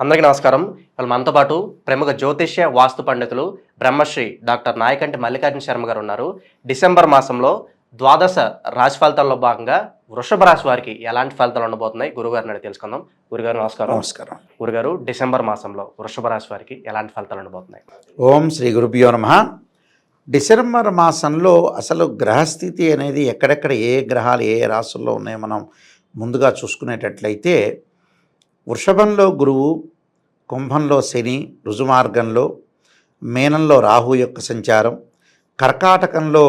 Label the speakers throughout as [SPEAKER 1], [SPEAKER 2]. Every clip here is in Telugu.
[SPEAKER 1] అందరికీ నమస్కారం. వాళ్ళు మనతో పాటు ప్రముఖ జ్యోతిష్య వాస్తు పండితులు బ్రహ్మశ్రీ డాక్టర్ నాయకంటి మల్లికార్జున శర్మ గారు ఉన్నారు. డిసెంబర్ మాసంలో ద్వాదశ రాశి ఫలితాల్లో భాగంగా వృషభ రాశి వారికి ఎలాంటి ఫలితాలు ఉండబోతున్నాయి? గురుగారిని అడిగి తెలుసుకుందాం. గురుగారు నమస్కారం.
[SPEAKER 2] నమస్కారం.
[SPEAKER 1] గురుగారు డిసెంబర్ మాసంలో వృషభ రాశి వారికి ఎలాంటి ఫలితాలు ఉండబోతున్నాయి?
[SPEAKER 2] ఓం శ్రీ గురుభ్యో నమ. డిసెంబర్ మాసంలో అసలు గ్రహస్థితి అనేది ఎక్కడెక్కడ ఏ గ్రహాలు ఏ ఏ రాసుల్లో ఉన్నాయో మనం ముందుగా చూసుకునేటట్లయితే వృషభంలో గురువు కుంభంలో శని రుజుమార్గంలో మేనంలో రాహు యొక్క సంచారం కర్కాటకంలో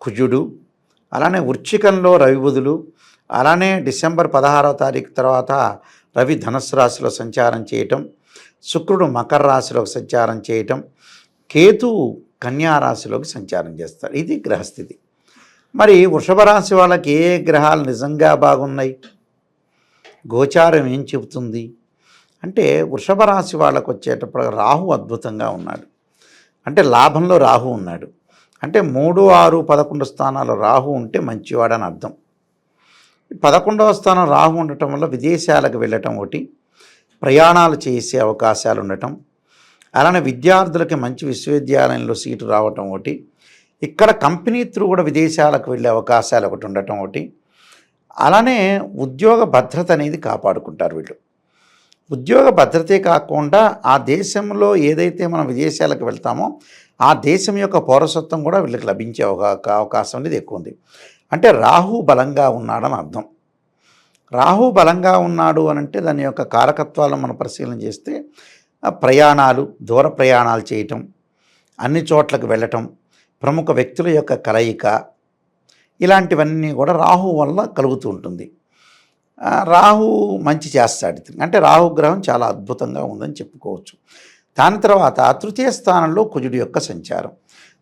[SPEAKER 2] కుజుడు అలానే వృచ్చికంలో రవిబుధులు అలానే డిసెంబర్ పదహారవ తారీఖు తర్వాత రవి ధనుస్సు రాశిలో సంచారం చేయటం శుక్రుడు మకర రాశిలోకి సంచారం చేయటం కేతు కన్యా రాశిలోకి సంచారం చేస్తాడు ఇది గ్రహస్థితి. మరి వృషభ రాశి వాళ్ళకి ఏ గ్రహాలు నిజంగా బాగున్నాయి? గోచారం ఏం చెబుతుంది? అంటే వృషభ రాశి వాళ్ళకు వచ్చేటప్పుడు రాహు అద్భుతంగా ఉన్నాడు. అంటే లాభంలో రాహు ఉన్నాడు. అంటే మూడు ఆరు పదకొండు స్థానాలు రాహు ఉంటే మంచివాడని అర్థం. పదకొండవ స్థానం రాహు ఉండటం వల్ల విదేశాలకు వెళ్ళటం ఒకటి ప్రయాణాలు చేసే అవకాశాలు ఉండటం. అలానే విద్యార్థులకి మంచి విశ్వవిద్యాలయంలో సీటు రావటం ఒకటి. ఇక్కడ కంపెనీ త్రూ కూడా విదేశాలకు వెళ్ళే అవకాశాలు ఒకటి ఉండటం ఒకటి. అలానే ఉద్యోగ భద్రత అనేది కాపాడుకుంటారు వీళ్ళు. ఉద్యోగ భద్రతే కాకుండా ఆ దేశంలో ఏదైతే మనం విదేశాలకు వెళ్తామో ఆ దేశం యొక్క పౌరసత్వం కూడా వీళ్ళకి లభించే అవకా అవకాశం అనేది ఎక్కువ ఉంది. అంటే రాహు బలంగా ఉన్నాడని అర్థం. రాహు బలంగా ఉన్నాడు అని అంటే దాని యొక్క కారకత్వాలను మనం పరిశీలన చేస్తే ప్రయాణాలు దూర ప్రయాణాలు చేయటం అన్ని చోట్లకు వెళ్ళటం ప్రముఖ వ్యక్తుల యొక్క కలయిక ఇలాంటివన్నీ కూడా రాహు వల్ల కలుగుతూ ఉంటుంది. రాహు మంచి చేస్తాడు. అంటే రాహు గ్రహం చాలా అద్భుతంగా ఉందని చెప్పుకోవచ్చు. దాని తర్వాత తృతీయ స్థానంలో కుజుడి యొక్క సంచారం.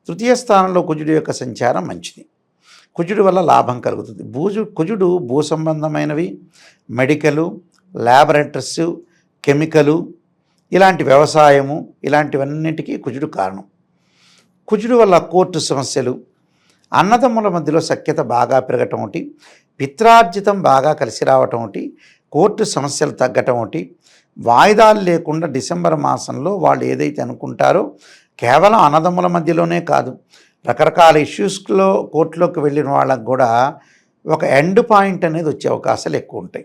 [SPEAKER 2] తృతీయ స్థానంలో కుజుడి యొక్క సంచారం మంచిది. కుజుడి వల్ల లాభం కలుగుతుంది. భూజు కుజుడు భూ సంబంధమైనవి మెడికలు ల్యాబొరేటరీస్ కెమికలు ఇలాంటి వ్యవసాయము ఇలాంటివన్నిటికీ కుజుడు కారణం. కుజుడు వల్ల కోర్టు సమస్యలు అన్నదమ్ముల మధ్యలో సఖ్యత బాగా పెరగటం ఒకటి పిత్రార్జితం బాగా కలిసి రావటం ఒకటి కోర్టు సమస్యలు తగ్గటం ఒకటి. వాయిదాలు లేకుండా డిసెంబర్ మాసంలో వాళ్ళు ఏదైతే అనుకుంటారో కేవలం అన్నదమ్ముల మధ్యలోనే కాదు రకరకాల ఇష్యూస్లో కోర్టులోకి వెళ్ళిన వాళ్ళకు కూడా ఒక ఎండ్ పాయింట్ అనేది వచ్చే అవకాశాలు ఎక్కువ ఉంటాయి.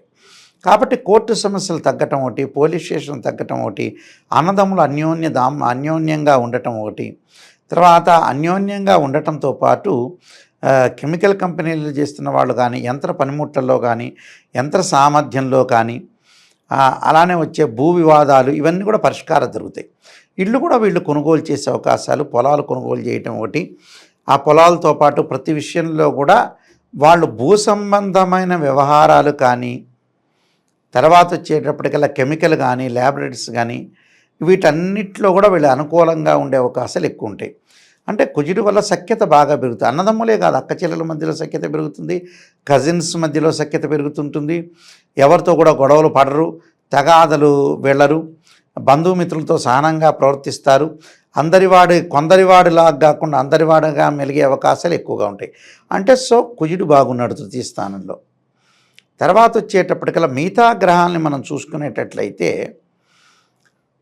[SPEAKER 2] కాబట్టి కోర్టు సమస్యలు తగ్గటం ఒకటి పోలీస్ స్టేషన్ తగ్గటం ఒకటి అన్నదమ్ములు అన్యోన్య దామ్ అన్యోన్యంగా ఉండటం ఒకటి తర్వాత అన్యోన్యంగా ఉండటంతో పాటు కెమికల్ కంపెనీలు చేస్తున్న వాళ్ళు కానీ యంత్ర పనిముట్లలో కానీ యంత్ర సామర్థ్యంలో కానీ అలానే వచ్చే భూ వివాదాలు ఇవన్నీ కూడా పరిష్కారం జరుగుతాయి. ఇళ్ళు కూడా వీళ్ళు కొనుగోలు చేసే అవకాశాలు పొలాలు కొనుగోలు చేయటం ఒకటి. ఆ పొలాలతో పాటు ప్రతి విషయంలో కూడా వాళ్ళు భూ సంబంధమైన వ్యవహారాలు కానీ తర్వాత వచ్చేటప్పటికల్లా కెమికల్ కానీ ల్యాబొరేటరీస్ కానీ వీటన్నిటిలో కూడా వీళ్ళు అనుకూలంగా ఉండే అవకాశాలు ఎక్కువ ఉంటాయి. అంటే కుజుడి వల్ల సఖ్యత బాగా పెరుగుతుంది. అన్నదమ్ములే కాదు అక్క చెల్లెల మధ్యలో సఖ్యత పెరుగుతుంది కజిన్స్ మధ్యలో సఖ్యత పెరుగుతుంటుంది. ఎవరితో కూడా గొడవలు పడరు తగాదలు వెళ్ళరు బంధుమిత్రులతో సహనంగా ప్రవర్తిస్తారు. అందరివాడి కొందరివాడిలాగా కాకుండా అందరివాడిగా మెలిగే అవకాశాలు ఎక్కువగా ఉంటాయి. అంటే సో కుజుడు బాగున్నాడు తృతీయ స్థానంలో. తర్వాత వచ్చేటప్పటికల్లా మిగతా గ్రహాలని మనం చూసుకునేటట్లయితే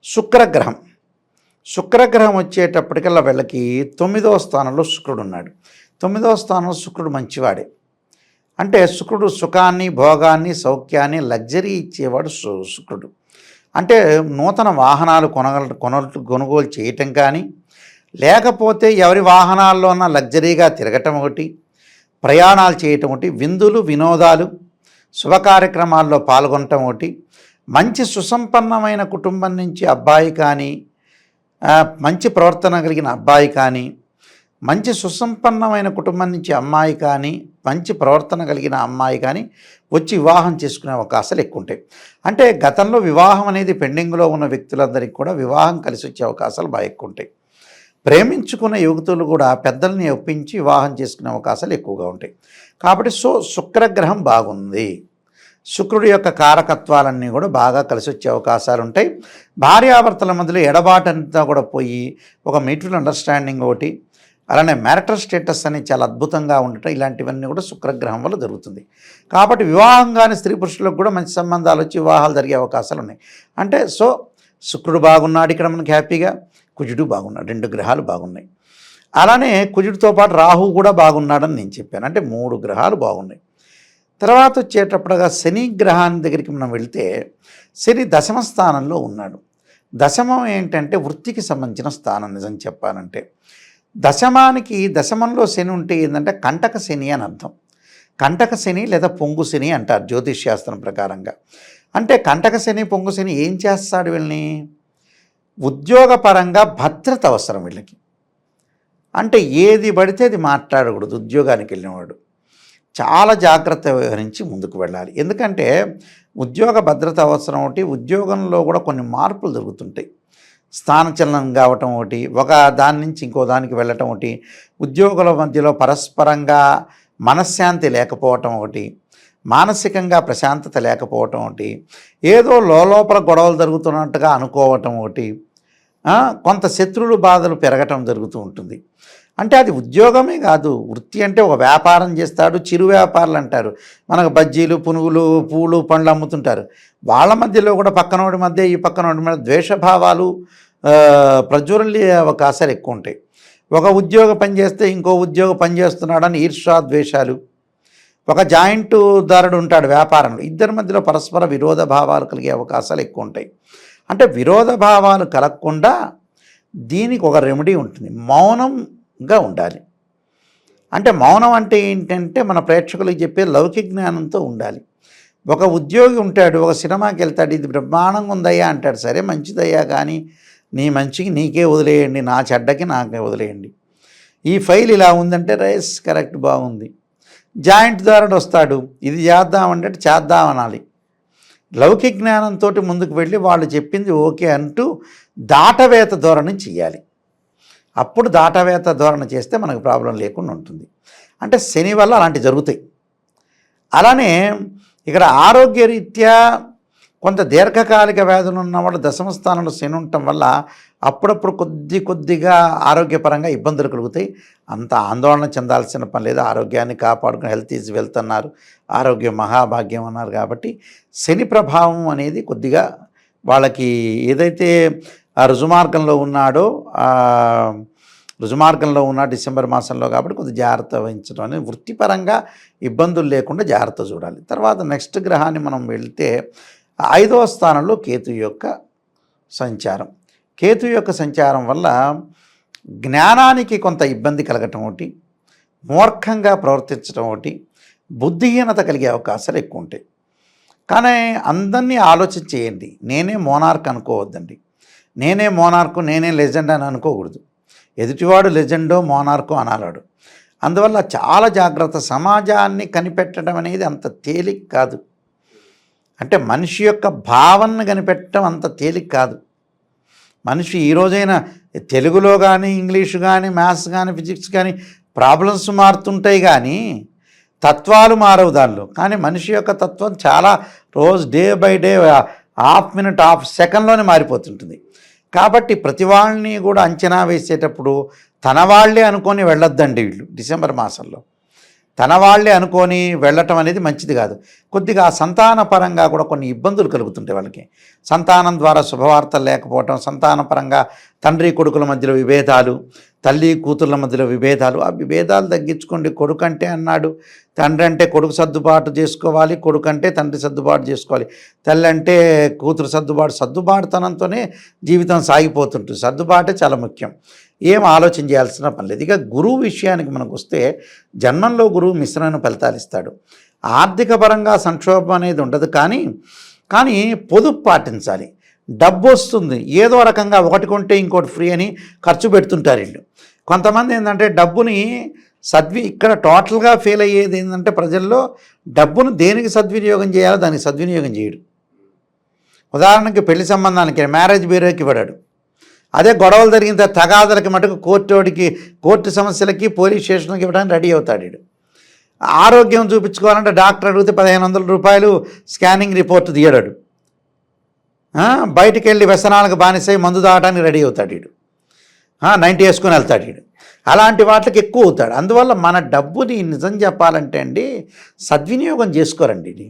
[SPEAKER 2] శుక్రగ్రహం. శుక్రగ్రహం వచ్చేటప్పటికల్లా వీళ్ళకి తొమ్మిదవ స్థానంలో శుక్రుడు ఉన్నాడు. తొమ్మిదవ స్థానంలో శుక్రుడు మంచివాడే. అంటే శుక్రుడు సుఖాన్ని భోగాన్ని సౌఖ్యాన్ని లగ్జరీ ఇచ్చేవాడు శుక్రుడు. అంటే నూతన వాహనాలు కొనగల కొన కొనుగోలు చేయటం కానీ లేకపోతే ఎవరి వాహనాల్లోన లగ్జరీగా తిరగటం ఒకటి ప్రయాణాలు చేయటం ఒకటి విందులు వినోదాలు శుభ కార్యక్రమాల్లో పాల్గొనటం ఒకటి మంచి సుసంపన్నమైన కుటుంబం నుంచి అబ్బాయి కానీ మంచి ప్రవర్తన కలిగిన అబ్బాయి కానీ మంచి సుసంపన్నమైన కుటుంబం నుంచి అమ్మాయి కానీ మంచి ప్రవర్తన కలిగిన అమ్మాయి కానీ వచ్చి వివాహం చేసుకునే అవకాశాలు ఎక్కువ ఉంటాయి అంటే గతంలో వివాహం అనేది పెండింగ్లో ఉన్న వ్యక్తులందరికీ కూడా వివాహం కలిసి వచ్చే అవకాశాలు బాగా ఎక్కువ ఉంటాయి ప్రేమించుకున్న యువతులు కూడా పెద్దల్ని ఒప్పించి వివాహం చేసుకునే అవకాశాలు ఎక్కువగా ఉంటాయి. కాబట్టి సో శుక్రగ్రహం బాగుంది. శుక్రుడి యొక్క కారకత్వాలన్నీ కూడా బాగా కలిసి వచ్చే అవకాశాలు ఉంటాయి భార్యాభర్తల మధ్యలో ఎడబాటంతా కూడా పోయి ఒక మ్యూచువల్ అండర్స్టాండింగ్ ఒకటి అలానే మ్యారిటల్ స్టేటస్ అనేది చాలా అద్భుతంగా ఉండటం ఇలాంటివన్నీ కూడా శుక్రగ్రహం వల్ల జరుగుతుంది. కాబట్టి వివాహం కాని స్త్రీ పురుషులకు కూడా మంచి సంబంధాలు వచ్చి వివాహాలు జరిగే అవకాశాలు ఉన్నాయి అంటే సో శుక్రుడు బాగున్నాడు ఇక్కడ మనకి హ్యాపీగా కుజుడు బాగున్నాడు రెండు గ్రహాలు బాగున్నాయి. అలానే కుజుడితో పాటు రాహు కూడా బాగున్నాడని నేను చెప్పాను. అంటే మూడు గ్రహాలు బాగున్నాయి. తర్వాత వచ్చేటప్పుడుగా శని గ్రహాన్ని దగ్గరికి మనం వెళితే శని దశమ స్థానంలో ఉన్నాడు. దశమం ఏంటంటే వృత్తికి సంబంధించిన స్థానం నిజం చెప్పాలంటే. దశమానికి దశమంలో శని ఉంటే ఏంటంటే కంటక శని అని అర్థం. కంటక శని లేదా పొంగు శని అంటారు జ్యోతిష్ శాస్త్రం ప్రకారంగా. అంటే కంటక శని పొంగు శని ఏం చేస్తాడు వీళ్ళని? ఉద్యోగపరంగా భద్రత అవసరం వీళ్ళకి. అంటే ఏది పడితే అది మాట్లాడకూడదు ఉద్యోగానికి వెళ్ళినవాడు. చాలా జాగ్రత్త వ్యవహరించి ముందుకు వెళ్ళాలి. ఎందుకంటే ఉద్యోగ భద్రత అవసరం ఒకటి ఉద్యోగంలో కూడా కొన్ని మార్పులు జరుగుతుంటాయి. స్థానచలనం కావటం ఒకటి ఒక దాని నుంచి ఇంకో దానికి వెళ్ళటం ఒకటి ఉద్యోగుల మధ్యలో పరస్పరంగా మనశ్శాంతి లేకపోవటం ఒకటి మానసికంగా ప్రశాంతత లేకపోవటం ఒకటి ఏదో లోపల గొడవలు జరుగుతున్నట్టుగా అనుకోవటం ఒకటి కొంత శత్రువులు బాధలు పెరగటం జరుగుతూ ఉంటుంది. అంటే అది ఉద్యోగమే కాదు. వృత్తి అంటే ఒక వ్యాపారం చేస్తాడు చిరు వ్యాపారులు అంటారు. మనకు బజ్జీలు పునుగులు పూలు పండ్లు అమ్ముతుంటారు. వాళ్ళ మధ్యలో కూడా పక్కనోడి మధ్య ఈ పక్కనోడి మధ్య ద్వేషభావాలు ఆ, ప్రజ్వరలే అవకాశాలు ఎక్కువ ఉంటాయి. ఒక ఉద్యోగ పని చేస్తే ఇంకో ఉద్యోగ పని చేస్తున్నాడని ఈర్షా ద్వేషాలు. ఒక జాయింట్ దారుడు ఉంటాడు వ్యాపారంలో. ఇద్దరి మధ్యలో పరస్పర విరోధ భావాలు కలిగే అవకాశాలు ఎక్కువ ఉంటాయి. అంటే విరోధ భావాలు కలగకుండా దీనికి ఒక రెమెడీ ఉంటుంది. మౌనం గా ఉండాలి. అంటే మౌనం అంటే ఏంటంటే మన ప్రేక్షకులకు చెప్పే లౌకిక జ్ఞానంతో ఉండాలి. ఒక ఉద్యోగి ఉంటాడు ఒక సినిమాకి వెళ్తాడు ఇది బ్రహ్మాండంగా ఉందయ్యా అంటాడు సరే మంచిదయ్యా కానీ నీ మంచికి నీకే వదిలేయండి నా చెడ్డకి నాకే వదిలేయండి. ఈ ఫైల్ ఇలా ఉందంటే రైస్ కరెక్ట్ బాగుంది. జాయింట్ దారుడు వస్తాడు ఇది చేద్దామంటే చేద్దాం అనాలి. లౌకిక జ్ఞానంతో ముందుకు వెళ్ళి వాళ్ళు చెప్పింది ఓకే అంటూ దాటవేత ధోరణి చేయాలి అప్పుడు దాటవేత ధోరణ చేస్తే మనకు ప్రాబ్లం లేకుండా ఉంటుంది. అంటే శని వల్ల అలాంటివి జరుగుతాయి. అలానే ఇక్కడ ఆరోగ్యరీత్యా కొంత దీర్ఘకాలిక వ్యాధులు ఉన్నవాళ్ళు దశమ స్థానంలో శని ఉండటం వల్ల అప్పుడప్పుడు కొద్ది కొద్దిగా ఆరోగ్యపరంగా ఇబ్బందులు కలుగుతాయి. అంత ఆందోళన చెందాల్సిన పని లేదు. ఆరోగ్యాన్ని కాపాడుకుని హెల్త్ ఈజ్ వెల్త్ అన్నారు. ఆరోగ్యం మహాభాగ్యం అన్నారు కాబట్టి శని ప్రభావం అనేది కొద్దిగా వాళ్ళకి ఏదైతే ఆ రుజుమార్గంలో ఉన్నాడో రుజుమార్గంలో ఉన్న డిసెంబర్ మాసంలో కాబట్టి కొద్దిగా జాగ్రత్త వహించడం అనేది వృత్తిపరంగా ఇబ్బందులు లేకుండా జాగ్రత్త చూడాలి. తర్వాత నెక్స్ట్ గ్రహాన్ని మనం వెళ్తే ఐదవ స్థానంలో కేతు యొక్క సంచారం. కేతు యొక్క సంచారం వల్ల జ్ఞానానికి కొంత ఇబ్బంది కలగటం ఒకటి మూర్ఖంగా ప్రవర్తించడం ఒకటి బుద్ధిహీనత కలిగే అవకాశాలు ఎక్కువ ఉంటాయి. కానీ అందరినీ ఆలోచన చేయండి. నేనే మోనార్క్ అనుకోవద్దండి. నేనే మోనార్కు నేనే లెజెండ్ అని అనుకోకూడదు. ఎదుటివాడు లెజెండో మోనార్కో అనాలాడు. అందువల్ల చాలా జాగ్రత్త సమాజాన్ని కనిపెట్టడం అనేది అంత తేలిక కాదు. అంటే మనిషి యొక్క భావనను కనిపెట్టడం అంత తేలిక కాదు. మనిషి ఈరోజైనా తెలుగులో కానీ ఇంగ్లీషు కానీ మ్యాథ్స్ కానీ ఫిజిక్స్ కానీ ప్రాబ్లమ్స్ మారుతుంటాయి కానీ తత్వాలు మారవు దానిలో. కానీ మనిషి యొక్క తత్వం చాలా రోజు day by day half minute half సెకండ్లోనే మారిపోతుంటుంది. కాబట్టి ప్రతి వాళ్ళని కూడా అంచనా వేసేటప్పుడు తన వాళ్ళే అనుకొని వెళ్ళొద్దండి వీళ్ళు డిసెంబర్ మాసంలో. తన వాళ్ళే అనుకొని వెళ్ళటం అనేది మంచిది కాదు. కొద్దిగా సంతాన పరంగా కూడా కొన్ని ఇబ్బందులు కలుగుతుంటాయి వాళ్ళకి. సంతానం ద్వారా శుభవార్తలు లేకపోవటం సంతాన పరంగా తండ్రి కొడుకుల మధ్యలో విభేదాలు తల్లి కూతుర్ల మధ్యలో విభేదాలు ఆ విభేదాలు తగ్గించుకోండి. కొడుకు అంటే అన్నాడు తండ్రి అంటే కొడుకు సర్దుబాటు చేసుకోవాలి కొడుకు అంటే తండ్రి సర్దుబాటు చేసుకోవాలి. తల్లి అంటే కూతురు సర్దుబాటు సర్దుబాటుతనంతోనే జీవితం సాగిపోతుంటుంది. సర్దుబాటే చాలా ముఖ్యం. ఏం ఆలోచన చేయాల్సిన పని లేదు. ఇక గురువు విషయానికి మనకు వస్తే జన్మంలో గురువు మిశ్రమైన ఫలితాలు ఇస్తాడు. ఆర్థిక పరంగా సంక్షోభం అనేది ఉండదు కానీ కానీ పొదుపు పాటించాలి. డబ్బు వస్తుంది. ఏదో రకంగా ఒకటి కొంటే ఇంకోటి ఫ్రీ అని ఖర్చు పెడుతుంటారు వీళ్ళు కొంతమంది ఏంటంటే డబ్బుని సద్వి ఇక్కడ టోటల్గా ఫెయిల్ అయ్యేది ఏంటంటే ప్రజల్లో డబ్బును దేనికి సద్వినియోగం చేయాలో దానికి సద్వినియోగం చేయడు. ఉదాహరణకి పెళ్ళి సంబంధానికి మ్యారేజ్ బ్యూరోకి ఇవ్వడాడు అదే గొడవలు జరిగిన తర్వాత తగాదలకి మటుకు కోర్టుడికి కోర్టు సమస్యలకి పోలీస్ స్టేషన్కి ఇవ్వడానికి రెడీ అవుతాడు. వీడు ఆరోగ్యం చూపించుకోవాలంటే డాక్టర్ అడిగితే పదిహేను వందల రూపాయలు స్కానింగ్ రిపోర్ట్ తీయడాడు. బయటికి వెళ్ళి వ్యసనాలకు బానిసై మందు దాటానికి రెడీ అవుతాడు వీడు నైంటీ వేసుకొని వెళ్తాడు వీడు అలాంటి వాటికి ఎక్కువ అవుతాడు. అందువల్ల మన డబ్బుని నిజం చెప్పాలంటే అండి సద్వినియోగం చేసుకోరండి ఇది.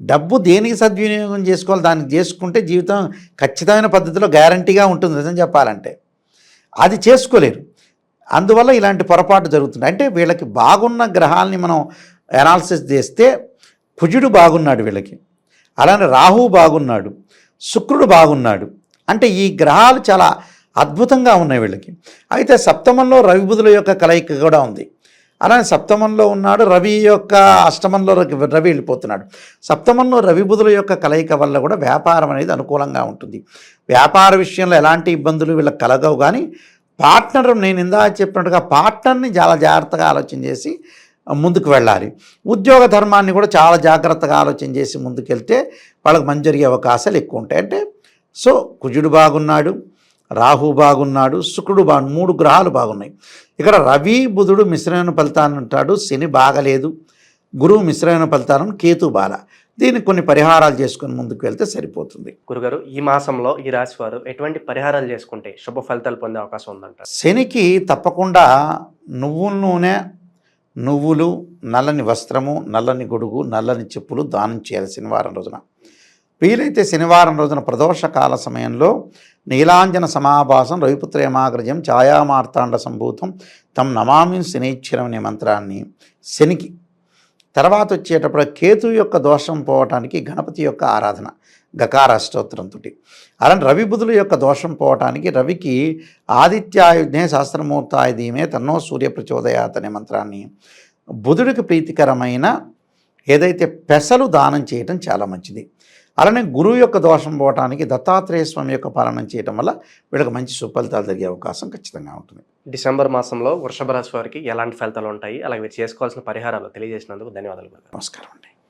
[SPEAKER 2] డబ్బు దేనికి సద్వినియోగం చేసుకోవాలి? దానికి చేసుకుంటే జీవితం ఖచ్చితమైన పద్ధతిలో గ్యారంటీగా ఉంటుంది నిజం చెప్పాలంటే. అది చేసుకోలేరు. అందువల్ల ఇలాంటి పొరపాటు జరుగుతుంది. అంటే వీళ్ళకి బాగున్న గ్రహాలని మనం అనాలిసిస్ చేస్తే కుజుడు బాగున్నాడు వీళ్ళకి. అలానే రాహు బాగున్నాడు. శుక్రుడు బాగున్నాడు. అంటే ఈ గ్రహాలు చాలా అద్భుతంగా ఉన్నాయి వీళ్ళకి. అయితే సప్తమంలో రవి బుధుల యొక్క కలయిక కూడా ఉంది. అలానే సప్తమంలో ఉన్నాడు రవి యొక్క అష్టమంలో రవి రవి వెళ్ళిపోతున్నాడు. సప్తమంలో రవి బుధుల యొక్క కలయిక వల్ల కూడా వ్యాపారం అనేది అనుకూలంగా ఉంటుంది. వ్యాపార విషయంలో ఎలాంటి ఇబ్బందులు వీళ్ళకి కలగవు. కానీ పార్ట్నర్ నేను ఇందా చెప్పినట్టుగా పార్ట్నర్ని చాలా జాగ్రత్తగా ఆలోచన చేసి ముందుకు వెళ్ళాలి. ఉద్యోగ ధర్మాన్ని కూడా చాలా జాగ్రత్తగా ఆలోచన చేసి ముందుకెళ్తే వాళ్ళకి మంచి జరిగే అవకాశాలు ఎక్కువ ఉంటాయి. అంటే సో కుజుడు బాగున్నాడు రాహు బాగున్నాడు శుక్రుడు బాగు మూడు గ్రహాలు బాగున్నాయి. ఇక్కడ రవి బుధుడు మిశ్రమైన ఫలితాన్ని ఉంటాడు శని బాగలేదు గురువు మిశ్రమైన ఫలితాలను కేతు బాల. దీనికి కొన్ని పరిహారాలు చేసుకొని ముందుకు వెళ్తే సరిపోతుంది.
[SPEAKER 1] గురుగారు ఈ మాసంలో ఈ రాశి వారు ఎటువంటి పరిహారాలు చేసుకుంటే శుభ ఫలితాలు పొందే అవకాశం ఉందంటారు?
[SPEAKER 2] శనికి తప్పకుండా నువ్వుల నూనె నువ్వులు నల్లని వస్త్రము నల్లని గొడుగు నల్లని చెప్పులు దానం చేయాలి శనివారం రోజున. వీలైతే శనివారం రోజున ప్రదోషకాల సమయంలో నీలాంజన సమాభాసం రవిపుత్రేమాగ్రజం ఛాయామార్తాండ సంభూతం తమ్ నమామి శనిశ్చరం అనే మంత్రాన్ని శనికి. తర్వాత వచ్చేటప్పుడు కేతు యొక్క దోషం పోవటానికి గణపతి యొక్క ఆరాధన. గకార స్తోత్రంతో అలాంటి రవి బుధుల యొక్క దోషం పోవటానికి రవికి ఆదిత్యాయుధే శాస్త్రమూర్తాయ ధీమే తన్నో సూర్య ప్రచోదయాత్ అనే మంత్రాన్ని. బుధుడికి ప్రీతికరమైన ఏదైతే పెసలు దానం చేయటం చాలా మంచిది. అలానే గురువు యొక్క దోషం పోవటానికి దత్తాత్రేయ స్వామి యొక్క పాలన చేయటం వల్ల వీళ్ళకి మంచి సుఫలితాలు జరిగే అవకాశం ఖచ్చితంగా ఉంటుంది.
[SPEAKER 1] డిసెంబర్ మాసంలో వృషభ రాశి వారికి ఎలాంటి ఫలితాలు ఉంటాయి? అలాగే చేసుకోవాల్సిన పరిహారాలు తెలియజేసినందుకు ధన్యవాదాలు.
[SPEAKER 2] నమస్కారం అండి.